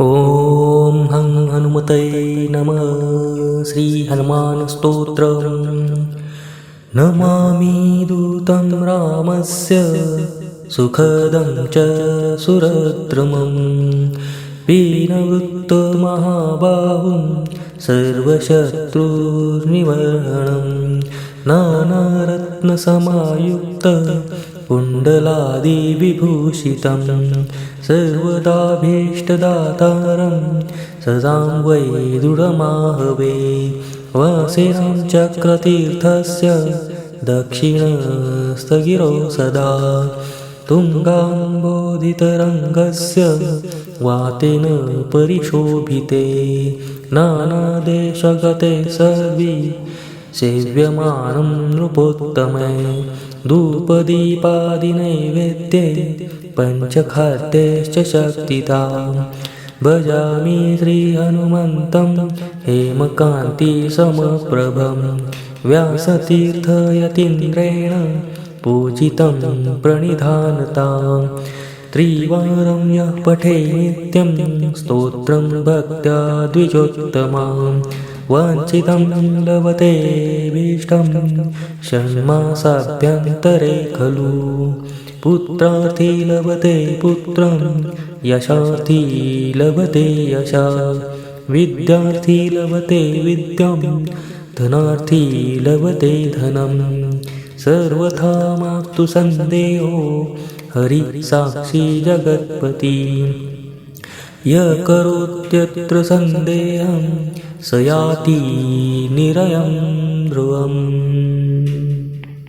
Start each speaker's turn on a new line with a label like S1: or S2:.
S1: ॐ हं हनुमतये नमः श्रीहनुमानस्तोत्रम् नमामि दूतं रामस्य सुखदं च सुरद्रुमं पीनवृत्तमहाबाहुं सर्वशत्रुनिवर्हणं नानारत्नसमायुक्त कुण्डलादिविभूषितं सर्वदाभीष्टदातारं सदां वै दृढमाहवे वसिरां चक्रतीर्थस्य दक्षिणस्थगिरो सदा तुङ्गाम्बोधितरङ्गस्य वातेन परिशोभिते नानादेशगते सर्वे सेव्यमानं नृपोत्तमे धूपदीपादिनैवेद्ये पञ्चखाद्यश्च शक्तिता। भजामि श्रीहनुमन्तं हेमकान्तिसमप्रभं व्यासतीर्थयतीन्द्रेण पूजितं प्रणिधानता। त्रिवारं यः पठे नित्यं स्तोत्रं भक्त्या द्विजोत्तमाम् वाञ्छितं लभतेभीष्टं षण्मासाभ्यन्तरे खलु। पुत्रार्थी लभते पुत्रं यशार्थी लभते यशा। विद्यार्थी लभते विद्यां धनार्थी लभते धनं। सर्वथा मातु सन्देहो हरिसाक्षी जगत्पती। य करोत्यत्र सन्देहं स याति निरयं ध्रुवम्